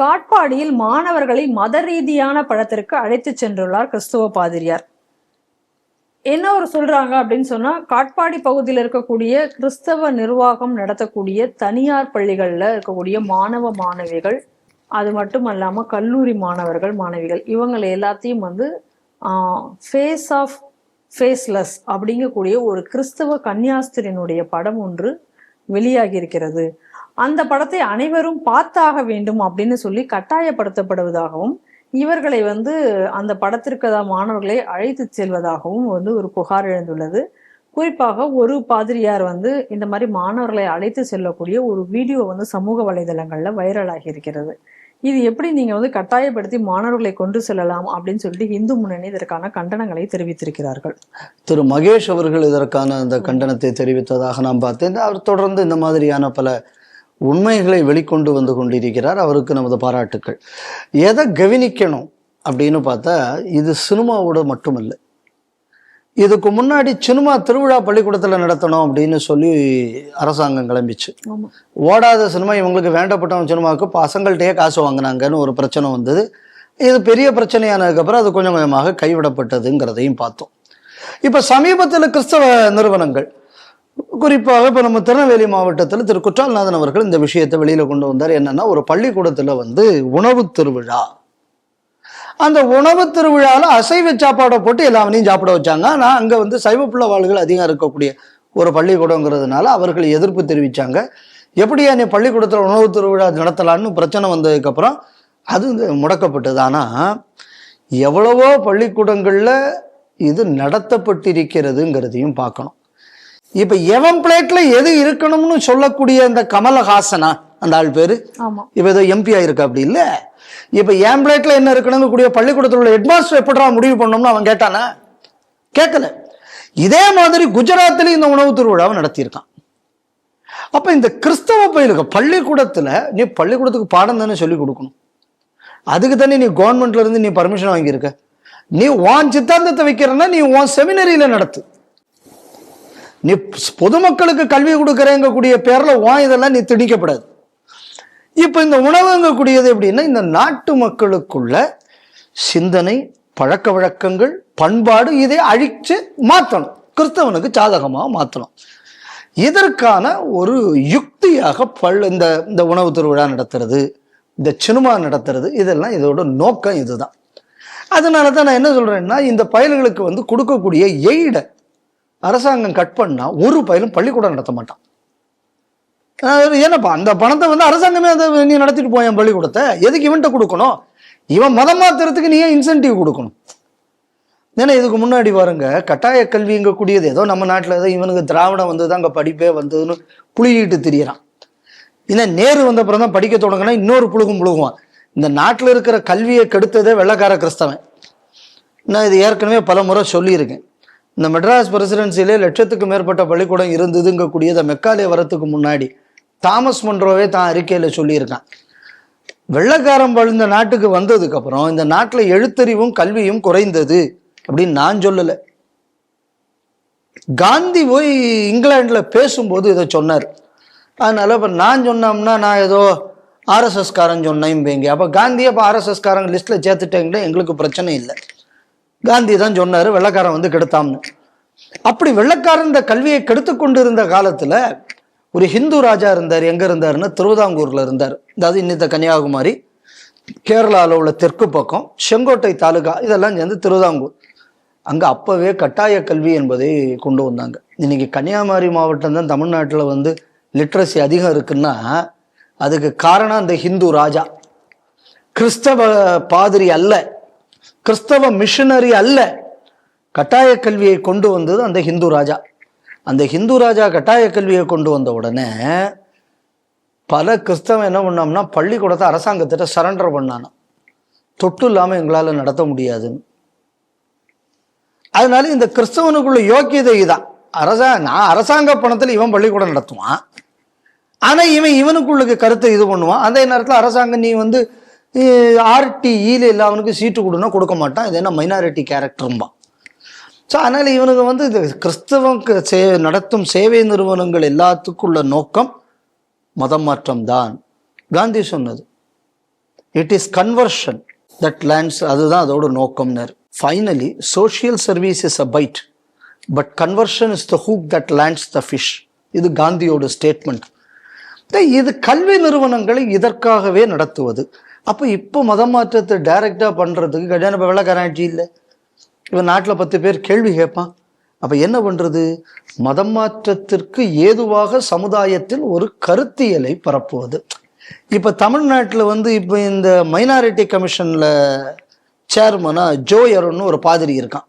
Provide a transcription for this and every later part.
காட்பாடியில் மாணவர்களை மத ரீதியான படத்திற்கு அழைத்து சென்றுள்ளார் கிறிஸ்துவ பாதிரியார். என்ன ஒரு சொல்றாங்க அப்படின்னு சொன்னா காட்பாடி பகுதியில் இருக்கக்கூடிய கிறிஸ்தவ நிர்வாகம் நடத்தக்கூடிய தனியார் பள்ளிகள்ல இருக்கக்கூடிய மாணவ மாணவிகள் அது மட்டும் அல்லாம கல்லூரி மாணவர்கள் மாணவிகள் இவங்களை எல்லாத்தையும் வந்து ஃபேஸ் ஆஃப் ஃபேஸ்லெஸ் அப்படிங்கக்கூடிய ஒரு கிறிஸ்தவ கன்னியாஸ்திரியினுடைய படம் ஒன்று வெளியாகி இருக்கிறது. அந்த படத்தை அனைவரும் பார்த்தாக வேண்டும் அப்படின்னு சொல்லி கட்டாயப்படுத்தப்படுவதாகவும் இவர்களை வந்து அந்த படத்திற்கு தான் மாணவர்களை அழைத்து செல்வதாகவும் வந்து ஒரு புகார் எழுந்துள்ளது. குறிப்பாக ஒரு பாதிரியார் வந்து இந்த மாதிரி மாணவர்களை அழைத்து செல்லக்கூடிய ஒரு வீடியோ வந்து சமூக வலைதளங்களில் வைரலாகி இருக்கிறது. இது எப்படி நீங்கள் வந்து கட்டாயப்படுத்தி மாணவர்களை கொண்டு செல்லலாம் அப்படின்னு சொல்லிட்டு இந்து முன்னணி இதற்கான கண்டனங்களை தெரிவித்திருக்கிறார்கள். திரு மகேஷ் அவர்கள் இதற்கான அந்த கண்டனத்தை தெரிவித்ததாக நாம் பார்த்தேன். அவர் தொடர்ந்து இந்த மாதிரியான பல உண்மைகளை வெளிக்கொண்டு வந்து கொண்டிருக்கிறார். அவருக்கு நமது பாராட்டுக்கள். எதை கவனிக்கணும் அப்படின்னு பார்த்தா இது சினிமாவோட மட்டுமல்ல. இதுக்கு முன்னாடி சினிமா திருவிழா பள்ளிக்கூடத்தில் நடத்தணும் அப்படின்னு சொல்லி அரசாங்கம் கிளம்பிச்சு. ஓடாத சினிமா இவங்களுக்கு வேண்டப்பட்டவன் சினிமாவுக்கு பசங்கள்கிட்டயே காசு வாங்கினாங்கன்னு ஒரு பிரச்சனை வந்தது. இது பெரிய பிரச்சனையானதுக்கப்புறம் அது கொஞ்சம் கொஞ்சமாக கைவிடப்பட்டதுங்கிறதையும் பார்த்தோம். இப்போ சமீபத்தில் கிறிஸ்தவ நிறுவனங்கள் குறிப்பாக இப்போ நம்ம திருநெல்வேலி மாவட்டத்தில் திரு குற்றாலநாதன் அவர்கள் இந்த விஷயத்தை வெளியில் கொண்டு வந்தார். என்னன்னா ஒரு பள்ளிக்கூடத்தில் வந்து உணவு திருவிழா. அந்த உணவு திருவிழாவில் அசைவ சாப்பாடை போட்டு எல்லாவனையும் சாப்பிட வச்சாங்க. ஆனால் அங்கே வந்து சைவ பிள்ளைவாள்கள் அதிகம் இருக்கக்கூடிய ஒரு பள்ளிக்கூடங்கிறதுனால அவர்கள் எதிர்ப்பு தெரிவித்தாங்க எப்படியா நீ பள்ளிக்கூடத்தில் உணவு திருவிழா நடத்தலான்னு பிரச்சனை வந்ததுக்கப்புறம் அது வந்து முடக்கப்பட்டது. ஆனால் எவ்வளவோ பள்ளிக்கூடங்களில் இது நடத்தப்பட்டிருக்கிறதுங்கிறதையும் பார்க்கணும். இப்போ எவன் பிளேட்ல எது இருக்கணும்னு சொல்லக்கூடிய அந்த கமலஹாசனா? அந்த ஆள் பேரு. இப்போ ஏதோ எம்பி ஆயிருக்கா அப்படி இல்ல? இப்போ என் பிளேட்ல என்ன இருக்கணும்னு கூடிய பள்ளிக்கூடத்தில் உள்ள ஹெட்மாஸ்டர் எப்படா முடிவு பண்ணணும்னு அவன் கேட்டானா? கேட்கல இதே மாதிரி குஜராத்லயும் இந்த உணவு திருவிழாவை நடத்தியிருக்கான். அப்ப இந்த கிறிஸ்தவ பயிலுக்கு பள்ளிக்கூடத்துல நீ பள்ளிக்கூடத்துக்கு பாடம் தானே சொல்லி கொடுக்கணும். அதுக்கு தானே நீ கவர்மெண்ட்ல இருந்து நீ பர்மிஷன் வாங்கியிருக்க. நீ உன் சித்தாந்தத்தை வைக்கிறன்னா நீ உன் செமினரியில நடத்து. நீ பொதுமக்களுக்கு கல்வி கொடுக்குறேங்கக்கூடிய பேரில் உன் இதெல்லாம் நீ திணிக்கப்படாது. இப்போ இந்த உணவுங்கக்கூடியது எப்படின்னா இந்த நாட்டு மக்களுக்குள்ள சிந்தனை பழக்க வழக்கங்கள் பண்பாடு இதை அழித்து மாற்றணும் கிறிஸ்தவனுக்கு சாதகமாக மாற்றணும் இதற்கான ஒரு யுக்தியாக பல் இந்த இந்த உணவு திருவிழா நடத்துறது இந்த சினிமா நடத்துறது இதெல்லாம் இதோட நோக்கம் இதுதான். அதனால தான் நான் என்ன சொல்கிறேன்னா இந்த பயல்களுக்கு வந்து கொடுக்கக்கூடிய எய்டை அரசாங்கம் கட் பண்ணால் ஒரு பயிலும் பள்ளிக்கூடம் நடத்த மாட்டான். அஹ் ஏன்னப்பா அந்த பணத்தை வந்து அரசாங்கமே அதை நீ நடத்திட்டு போயேன் பள்ளிக்கூடத்தை. எதுக்கு இவன்கிட்ட கொடுக்கணும்? இவன் மதம் மாத்துறதுக்கு நீ ஏன் இன்சென்டிவ் கொடுக்கணும். ஏன்னா இதுக்கு முன்னாடி பாருங்க கட்டாய கல்விங்க கூடியது ஏதோ நம்ம நாட்டில் ஏதோ இவனுக்கு திராவிடம் வந்தது அங்கே படிப்பே வந்ததுன்னு புழுகிட்டு திரியறான். ஏன்னா நேரு வந்த அப்புறம் தான் படிக்க தொடங்கினா இன்னொரு புழுகும் புழுகுவான். இந்த நாட்டில் இருக்கிற கல்வியை கெடுத்ததே வெள்ளைக்கார கிறிஸ்தவன். நான் இது ஏற்கனவே பல முறை சொல்லியிருக்கேன். இந்த மெட்ராஸ் பிரசிடென்சிலே லட்சத்துக்கு மேற்பட்ட பள்ளிக்கூடம் இருந்ததுங்கக்கூடியதை மெக்காலே வரத்துக்கு முன்னாடி தாமஸ் மன்றோவே தான் அறிக்கையில் சொல்லியிருக்கான். வெள்ளைக்காரன் வாழ்ந்த நாட்டுக்கு வந்ததுக்கப்புறம் இந்த நாட்டில் எழுத்தறிவும் கல்வியும் குறைந்தது அப்படின்னு நான் சொல்லலை. காந்தி போய் இங்கிலாண்டில் பேசும்போது இதை சொன்னார். அதனால் இப்போ நான் சொன்னோம்னா நான் ஏதோ ஆர்எஸ்எஸ்காரன் சொன்னேன் சொன்னேன் அப்போ காந்தியை இப்போ ஆர்எஸ்எஸ்காரங்க லிஸ்ட்டில் சேர்த்துட்டேங்கன்னா எங்களுக்கு பிரச்சனை இல்லை. காந்தி தான் சொன்னார் வெள்ளைக்காரன் வந்து கெடுத்தாம்னு. அப்படி வெள்ளக்காரன் இந்த கல்வியை கெடுத்து கொண்டு இருந்த காலத்தில் ஒரு ஹிந்து ராஜா இருந்தார். எங்கே இருந்தாருன்னா திருவிதாங்கூரில் இருந்தார். அதாவது இன்னித்த கன்னியாகுமரி கேரளாவில் உள்ள தெற்கு பக்கம் செங்கோட்டை தாலுகா இதெல்லாம் சேர்ந்து திருவிதாங்கூர். அங்கே அப்போவே கட்டாய கல்வி என்பதை கொண்டு வந்தாங்க. இன்னைக்கு கன்னியாகுமரி மாவட்டம் தான் தமிழ்நாட்டில் வந்து லிட்ரஸி அதிகம் இருக்குன்னா அதுக்கு காரணம் அந்த ஹிந்து ராஜா. கிறிஸ்தவ பாதிரி அல்ல. கிறிஸ்தவ மிஷனரி அல்ல. கட்டாய கல்வியை கொண்டு வந்தது அந்த ஹிந்து ராஜா. அந்த ஹிந்து ராஜா கட்டாய கல்வியை கொண்டு வந்த உடனே பல கிறிஸ்தவன் என்ன பண்ணோம்னா பள்ளிக்கூடத்தை அரசாங்கத்திட்ட சரண்டர் பண்ணானோ தொட்டு இல்லாமல் எங்களால் நடத்த முடியாதுன்னு. அதனால இந்த கிறிஸ்தவனுக்குள்ள யோக்கியதை இதுதான் அரசா நான் அரசாங்க பணத்தில் இவன் பள்ளிக்கூடம் நடத்துவான். ஆனால் இவன் இவனுக்குள்ள கருத்தை இது பண்ணுவான். அதே நேரத்தில் அரசாங்கம் நீ வந்து ஆர்டிஇல இல்லை அவனுக்கு சீட்டு கொடுனா கொடுக்க மாட்டான். இது என்ன மைனாரிட்டி கேரக்டரும்பான் ஸோ அதனால் இவனுக்கு வந்து இது கிறிஸ்தவங்க சே நடத்தும் சேவை நிறுவனங்கள் எல்லாத்துக்குள்ள நோக்கம் மதம் மாற்றம் தான் காந்தி சொன்னது. It is conversion that lands அதுதான் அதோட நோக்கம்னர். Finally social service is a bait but conversion is the hook that lands the fish இது காந்தியோட ஸ்டேட்மெண்ட் இது கல்வி நிறுவனங்களை இதற்காகவே நடத்துவது. அப்போ இப்போ மதம் மாற்றத்தை டைரெக்டாக பண்ணுறதுக்கு கல்யாண இப்போ வெள்ளக்காராட்சி இல்லை. இவன் நாட்டில் பத்து பேர் கேள்வி கேட்பான். அப்போ என்ன பண்ணுறது மதம் மாற்றத்திற்கு ஏதுவாக சமுதாயத்தில் ஒரு கருத்தியலை பரப்புவது. இப்போ தமிழ்நாட்டில் வந்து இப்போ இந்த மைனாரிட்டி கமிஷனில் சேர்மனா ஜோயர்னு ஒரு பாதிரி இருக்கான்.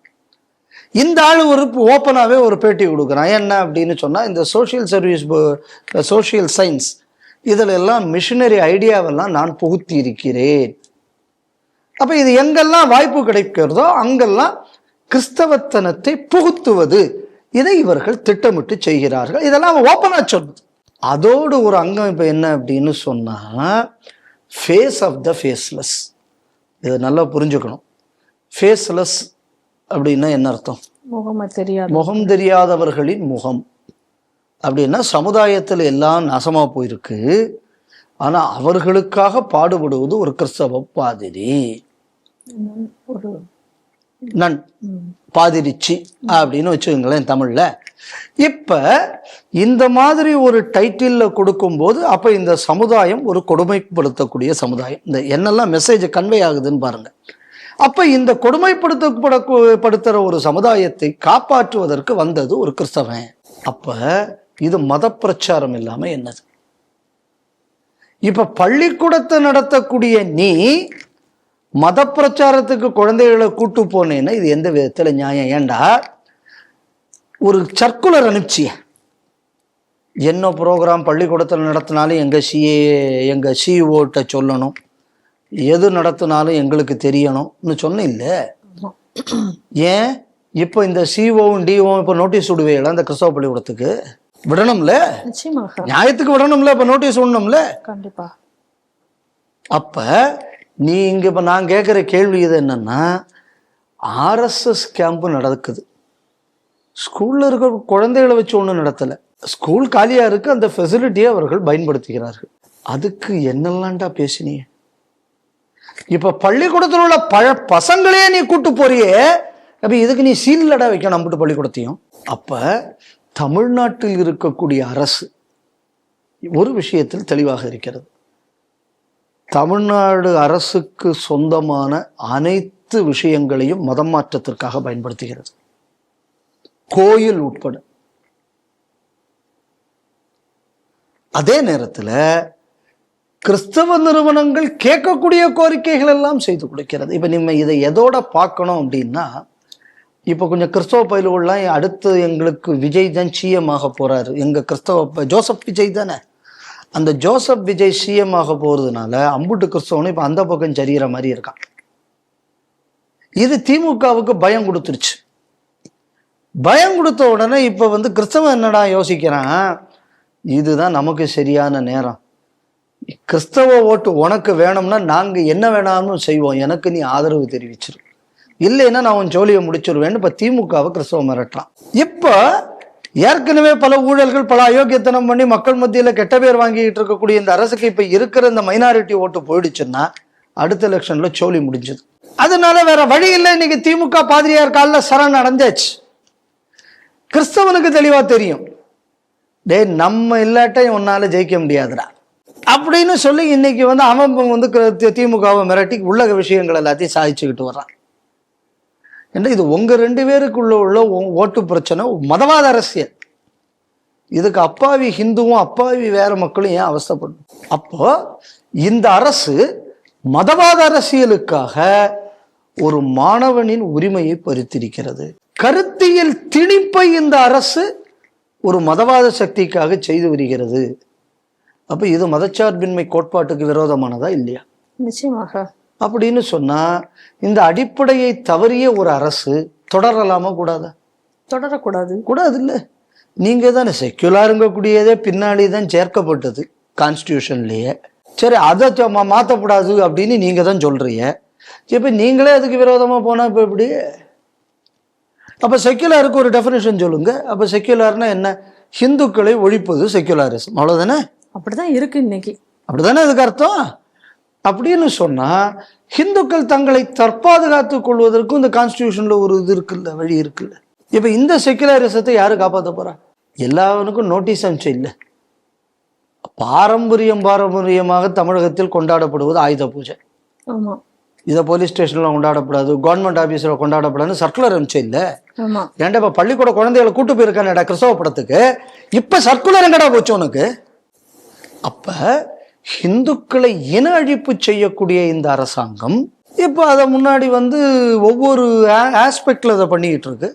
இந்த ஆள் ஒரு ஓப்பனாகவே ஒரு பேட்டி கொடுக்குறான். என்ன அப்படின்னு சொன்னால் இந்த சோஷியல் சர்வீஸ் சோஷியல் சயின்ஸ் இதில் எல்லாம் மிஷினரி ஐடியாவெல்லாம் நான் புகுத்தி இருக்கிறேன் அப்போ இது எங்கெல்லாம் வாய்ப்பு கிடைக்கிறதோ அங்கெல்லாம் கிறிஸ்தவத்தனத்தை புகுத்துவது. இதை இவர்கள் திட்டமிட்டு செய்கிறார்கள். இதெல்லாம் ஓப்பனாக சொல்லுது. அதோடு ஒரு அங்கம் இப்போ என்ன அப்படின்னு சொன்னால் ஃபேஸ் ஆஃப் த ஃபேஸ்லெஸ் இதை நல்லா புரிஞ்சுக்கணும். ஃபேஸ்லெஸ் அப்படின்னா என்ன அர்த்தம்? முகமது தெரியாது முகம் தெரியாதவர்களின் முகம். அப்படின்னா சமுதாயத்தில் எல்லாம் நாசமாக போயிருக்கு. ஆனால் அவர்களுக்காக பாடுபடுவது ஒரு கிறிஸ்தவ பாதிரி. ஒரு நன் பாதிரிச்சி அப்படின்னு வச்சுக்கோங்களேன் தமிழ்ல. இப்ப இந்த மாதிரி ஒரு டைட்டில்ல கொடுக்கும்போது அப்ப இந்த சமுதாயம் ஒரு கொடுமைப்படுத்தக்கூடிய சமுதாயம். இந்த என்னெல்லாம் மெசேஜ் கன்வே ஆகுதுன்னு பாருங்க. அப்ப இந்த கொடுமைப்படுத்தப்பட படுத்துற ஒரு சமுதாயத்தை காப்பாற்றுவதற்கு வந்தது ஒரு கிறிஸ்தவன். அப்ப இது மத பிரச்சாரம் இல்லாம என்னது? இப்ப பள்ளிக்கூடத்தை நடத்தக்கூடிய நீ மத பிரச்சாரத்துக்கு குழந்தைகளை கூட்டு போனேன்னா இது எந்த விதத்துல நியாயம்? ஏண்டா? ஒரு சர்க்குலர் அனுப்பிச்சிய. என்ன ப்ரோக்ராம் பள்ளிக்கூடத்தில் நடத்தினாலும் எங்கள் சிஏ எங்கள் சிஓட்ட சொல்லணும். எது நடத்தினாலும் எங்களுக்கு தெரியணும்னு சொன்ன இல்லை. ஏன்? இப்போ இந்த சிஓவும் டிஓவும் இப்போ நோட்டீஸ் விடுவேல இந்த கிறிஸ்தவ பள்ளிக்கூடத்துக்கு? விடணும்ல? நியாயத்துக்கு விடணும்ல இப்போ நோட்டீஸ் விடணும்ல கண்டிப்பா. அப்ப நீ இங்க இப்ப நான் கேட்குற கேள்வி இது என்னன்னா ஆர்எஸ்எஸ் கேம்ப் நடக்குது. ஸ்கூல்ல இருக்கிற குழந்தைகளை வச்சு ஒன்றும் நடத்தலை. ஸ்கூல் காலியா இருக்கு அந்த ஃபெசிலிட்டியை அவர்கள் பயன்படுத்துகிறார்கள். அதுக்கு என்னெல்லாம்டா பேசினிய இப்ப பள்ளிக்கூடத்தில் உள்ள பழ பசங்களே நீ கூட்டு போறியே. அப்ப இதுக்கு நீ சீல்லடா வைக்கணும் நம்பிட்டு பள்ளிக்கூடத்தையும். அப்ப தமிழ்நாட்டில் இருக்கக்கூடிய அரசு ஒரு விஷயத்தில் தெளிவாக இருக்கிறது. தமிழ்நாடு அரசுக்கு சொந்தமான அனைத்து விஷயங்களையும் மதம் மாற்றத்திற்காக பயன்படுத்துகிறது. கோயில் உட்பட. அதே நேரத்தில் கிறிஸ்தவ நிறுவனங்கள் கேட்கக்கூடிய கோரிக்கைகள் எல்லாம் செய்து கொடுக்கிறது. இப்போ நீங்கள் இதை எதோட பார்க்கணும் அப்படின்னா இப்போ கொஞ்சம் கிறிஸ்தவ பயிலுகள்லாம் அடுத்து எங்களுக்கு விஜய் தான் சிஎம் ஆக போறாரு. எங்க கிறிஸ்தவ ஜோசப் விஜய் தானே? அந்த ஜோசப் விஜய் சிஎம் ஆக போறதுனால அம்புட்டு கிறிஸ்தவனும் இப்போ அந்த பக்கம் சரிகிற மாதிரி இருக்கான். இது திமுகவுக்கு பயம் கொடுத்துருச்சு. பயம் கொடுத்த உடனே இப்போ வந்து கிறிஸ்தவன் என்னடா யோசிக்கிறான்? இதுதான் நமக்கு சரியான நேரம். கிறிஸ்தவ ஓட்டு உனக்கு வேணும்னா நாங்க என்ன வேணாலும் செய்வோம். எனக்கு நீ ஆதரவு தெரிவிச்சிரு. இல்லைன்னா நான் உன் ஜோலியை முடிச்சிருவேன்னு இப்போ திமுகவை கிறிஸ்தவ மிரட்டுறான். இப்போ ஏற்கனவே பல ஊழல்கள் பல அயோக்கியத்தனம் பண்ணி மக்கள் மத்தியில் கெட்ட பேர் வாங்கிட்டு இருக்கக்கூடிய இந்த அரசுக்கு இப்போ இருக்கிற இந்த மைனாரிட்டி ஓட்டு போயிடுச்சுன்னா அடுத்த எலெக்ஷனில் சோலி முடிஞ்சது. அதனால வேற வழி இல்லை. இன்னைக்கு திமுக பாதிரியார் காலில் சரண் அடைஞ்சாச்சு. கிறிஸ்தவனுக்கு தெளிவாக தெரியும். டே நம்ம இல்லாட்ட உன்னால் ஜெயிக்க முடியாதுடா. அப்படின்னு சொல்லி இன்னைக்கு வந்து அவன் வந்து திமுகவை மிரட்டி உள்ளக விஷயங்கள் எல்லாத்தையும் சாதிச்சுக்கிட்டு வர்றான். ஏன்னா இது உங்கள் ரெண்டு பேருக்குள்ள உள்ள ஓ- ஓட்டு பிரச்சனை மதவாத அரசியல். இதுக்கு அப்பாவி ஹிந்துவும் அப்பாவி வேற மக்களும் ஏன் அவஸ்தைப்படணும்? அப்போ இந்த அரசு மதவாத அரசியலுக்காக ஒரு மாணவனின் உரிமையை பறித்திருக்கிறது. கருத்தியல் திணிப்பை இந்த அரசு ஒரு மதவாத சக்திக்காக செய்து வருகிறது. அப்ப இது மதச்சார்பின்மை கோட்பாட்டுக்கு விரோதமானதா இல்லையா? நிச்சயமாக. அப்படின்னு சொன்னா இந்த அடிப்படையை தவறிய ஒரு அரசு தொடரலாமா கூடாதா? தொடரக்கூடாது. கூடாது இல்ல நீங்க தானே செக்யுலருங்கக்கூடியதே பின்னாடி தான் சேர்க்கப்பட்டது கான்ஸ்டியூஷன்லயே சரி அதை ச- மா- மாத்தக்கூடாது அப்படின்னு நீங்க தான் சொல்றீங்க. இப்ப நீங்களே அதுக்கு விரோதமா போனா இப்ப எப்படி? அப்ப செக்யுலருக்கு ஒரு டெஃபினேஷன் சொல்லுங்க. அப்ப செக்யுலர்னா என்ன? ஹிந்துக்களை ஒழிப்பது செக்யுலரிசம் அவ்வளவுதானே? அப்படிதான் இருக்கு இன்னைக்கு. அப்படிதானே இதுக்கு அர்த்தம்? அப்படின்னு சொன்னா ஹிந்துக்கள் தங்களை தற்பாதுகாத்துக் கொள்வதற்கும் இந்த கான்ஸ்டியூஷன்ல ஒரு இது இருக்குல்ல வழி இருக்குல்ல. இப்ப இந்த செக்குலரிசத்தை யாரு காப்பாத்த போறா? எல்லாவனுக்கும் நோட்டீஸ் அனுப்பிச்சு இல்லை பாரம்பரியம் பாரம்பரியமாக தமிழகத்தில் கொண்டாடப்படுவது ஆயுத பூஜை. ஆமா. இதை போலீஸ் ஸ்டேஷன்ல கொண்டாடப்படாது கவர்மெண்ட் ஆபீஸ்ல கொண்டாடப்படாதுன்னு சர்க்குலர் அனுப்பிச்சு இல்ல ஆமா. ஏன்டா இப்ப பள்ளிக்கூட குழந்தைகளை கூட்டு போயிருக்கானடா கிறிஸ்தவ படத்துக்கு? இப்ப சர்க்குலர் எங்கடா போச்சு உனக்கு? அப்ப ஹிந்துக்களை இன அழிப்பு செய்யக்கூடிய இந்த அரசாங்கம் இப்போ அதை முன்னாடி வந்து ஒவ்வொரு ஆஸ்பெக்டில் அதை பண்ணிக்கிட்டு இருக்கு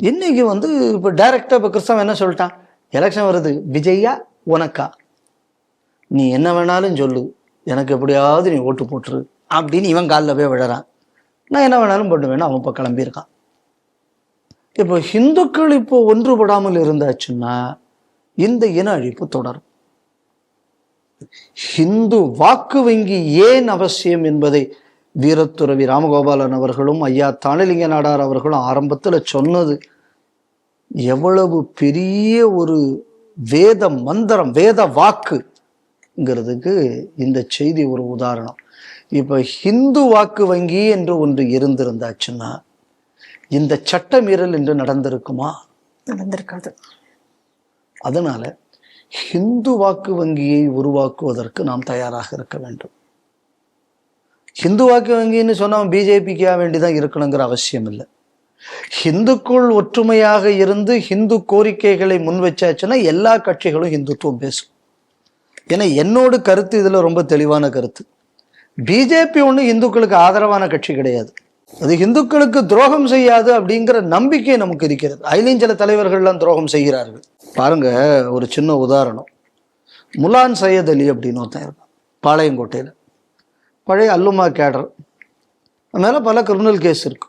இன்னைக்கு வந்து இப்போ டைரக்டா இப்போ கிறிஸ்தவன் என்ன சொல்லிட்டான்? எலெக்ஷன் வருது. விஜய்யா உனக்கா? நீ என்ன வேணாலும் சொல்லு. எனக்கு எப்படியாவது நீ ஓட்டு போட்டுரு அப்படின்னு இவன் காலில் போய் விழறான். நான் என்ன வேணாலும் பண்ணுவேன்னு அவன் இப்போ கிளம்பியிருக்கான். இப்போ ஹிந்துக்கள் இப்போ ஒன்றுபடாமல் இருந்தாச்சுன்னா இந்த இன அழிப்பு தொடரும். ஹிந்து வாக்கு வங்கி ஏன் அவசியம் என்பதை வீரத்துறவி ராமகோபாலன் அவர்களும் ஐயா தானலிங்க நாடார் அவர்களும் ஆரம்பத்தில் சொன்னது. எவ்வளவு பெரிய ஒரு வேத மந்திரம் வேத வாக்குங்கிறதுக்கு இந்த செய்தி ஒரு உதாரணம். இப்ப ஹிந்து வாக்கு வங்கி என்று ஒன்று இருந்திருந்தாச்சுன்னா இந்த சட்ட மீறல் என்று நடந்திருக்குமா? நடந்திருக்காது. அதனால ஹிந்து வாக்கு வங்கியை உருவாக்குவதற்கு நாம் தயாராக இருக்க வேண்டும். ஹிந்து வாக்கு வங்கின்னு சொன்னால் பிஜேபிக்கா வேண்டிதான் இருக்கணுங்கிற அவசியம் இல்லை. ஹிந்துக்குள் ஒற்றுமையாக இருந்து ஹிந்து கோரிக்கைகளை முன் வச்சாச்சுன்னா எல்லா கட்சிகளும் ஹிந்துத்துவம் பேசும். ஏன்னா என்னோட கருத்து இதில் ரொம்ப தெளிவான கருத்து. பிஜேபி ஒன்று இந்துக்களுக்கு ஆதரவான கட்சி கிடையாது. அது இந்துக்களுக்கு துரோகம் செய்யாது அப்படிங்கிற நம்பிக்கை நமக்கு இருக்கிறது. அதிலையும் சில தலைவர்கள்லாம் துரோகம் செய்கிறார்கள். பாருங்க ஒரு சின்ன உதாரணம். முலான் சையத் அலி அப்படின்னு ஒருத்தன் இருக்கான் பாளையங்கோட்டையில். பழைய அல்லுமா கேடர். மேலே பல கிரிமினல் கேஸ் இருக்கு.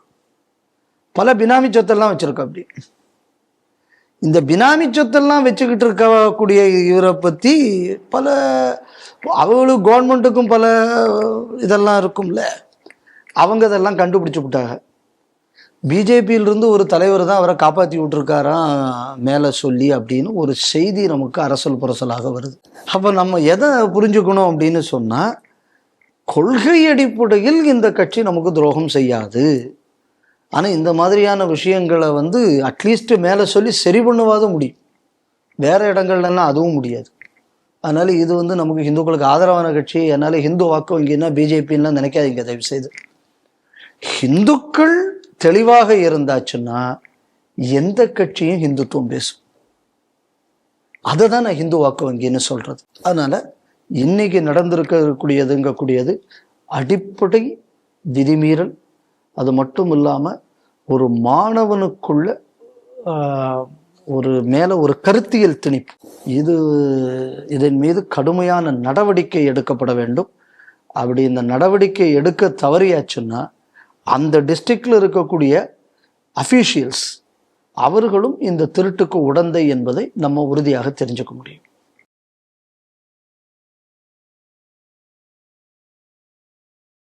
பல பினாமி சொத்தெல்லாம் வச்சுருக்கா அப்படி. இந்த பினாமி சொத்தெல்லாம் வச்சுக்கிட்டு இருக்கக்கூடிய இவரை பற்றி பல அவங்களும் கவர்மெண்ட்டுக்கும் பல இதெல்லாம் இருக்கும்ல. அவங்க இதெல்லாம் கண்டுபிடிச்சு விட்டாங்க. பிஜேபியிலிருந்து ஒரு தலைவர் தான் அவரை காப்பாற்றி விட்டுருக்காராம் மேலே சொல்லி அப்படின்னு ஒரு செய்தி நமக்கு அரசல் புரசலாக வருது. அப்போ நம்ம எதை புரிஞ்சுக்கணும் அப்படின்னு சொன்னால் கொள்கை அடிப்படையில் இந்த கட்சி நமக்கு துரோகம் செய்யாது. ஆனால் இந்த மாதிரியான விஷயங்களை வந்து அட்லீஸ்ட் மேலே சொல்லி சரி பண்ணுவாதும் முடியும். வேறு இடங்கள்லாம் அதுவும் முடியாது. அதனால் இது வந்து நமக்கு ஹிந்துக்களுக்கு ஆதரவான கட்சி. அதனால் ஹிந்து வாக்கு வங்கின்னா பிஜேபின்லாம் நினைக்காதீங்க தயவு செய்து ஹிந்துக்கள் தெளிவாக இருந்தாச்சுன்னா எந்த கட்சியும் ஹிந்துத்துவம் பேசும். அதை தான் நான் ஹிந்து வாக்கு வங்கின்னு சொல்றது. அதனால இன்னைக்கு நடந்திருக்கக்கூடியதுங்கக்கூடியது அடிப்படை விதிமீறல். அது மட்டும் இல்லாமல் ஒரு மாணவனுக்குள்ள ஒரு மேலே ஒரு கருத்தியல் திணிப்பு. இது இதன் மீது கடுமையான நடவடிக்கை எடுக்கப்பட வேண்டும். அப்படி இந்த நடவடிக்கை எடுக்க தவறியாச்சுன்னா அந்த டிஸ்ட்ரிக்டில் இருக்கக்கூடிய அஃபீஷியல்ஸ் அவர்களும் இந்த திருட்டுக்கு உடந்தை என்பதை நம்ம உறுதியாக தெரிஞ்சுக்க முடியும்.